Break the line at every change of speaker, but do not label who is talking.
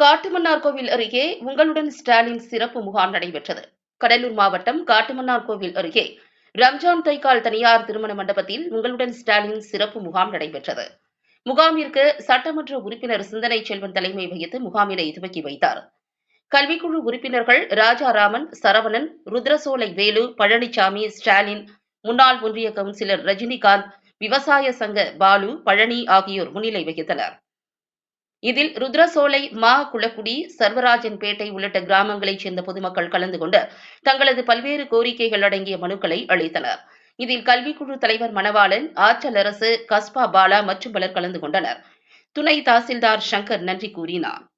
காட்டுமன்னார்கோவில் அருகே உங்களுடன் ஸ்டாலின் சிறப்பு முகாம் நடைபெற்றது. கடலூர் மாவட்டம் காட்டுமன்னார்கோவில் அருகே ரம்ஜான் தைக்கால் தனியார் திருமண மண்டபத்தில் உங்களுடன் ஸ்டாலின் சிறப்பு முகாம் நடைபெற்றது. முகாமிற்கு சட்டமன்ற உறுப்பினர் சிந்தனை செல்வன் தலைமை வகித்து முகாமினை துவக்கி வைத்தார். கல்விக்குழு உறுப்பினர்கள் ராஜாராமன் சரவணன் ருத்ரசோலை வேலு பழனிசாமி ஸ்டாலின் முன்னாள் ஒன்றிய கவுன்சிலர் ரஜினிகாந்த் விவசாய சங்க பாலு பழனி ஆகியோர் முன்னிலை வகித்தனர். இதில் ருத்ரசோலை மா குளக்குடி சர்வராஜன்பேட்டை உள்ளிட்ட கிராமங்களைச் சேர்ந்த பொதுமக்கள் கலந்து கொண்டு தங்களது பல்வேறு கோரிக்கைகள் அடங்கிய மனுக்களை அளித்தனர். இதில் கல்விக்குழு தலைவர் மணவாளன் ஆற்றல் அரசு கஸ்பா பாலா மற்றும் பலர் கலந்து கொண்டனர். துணை தாசில்தார் சங்கர் நன்றி கூறினார்.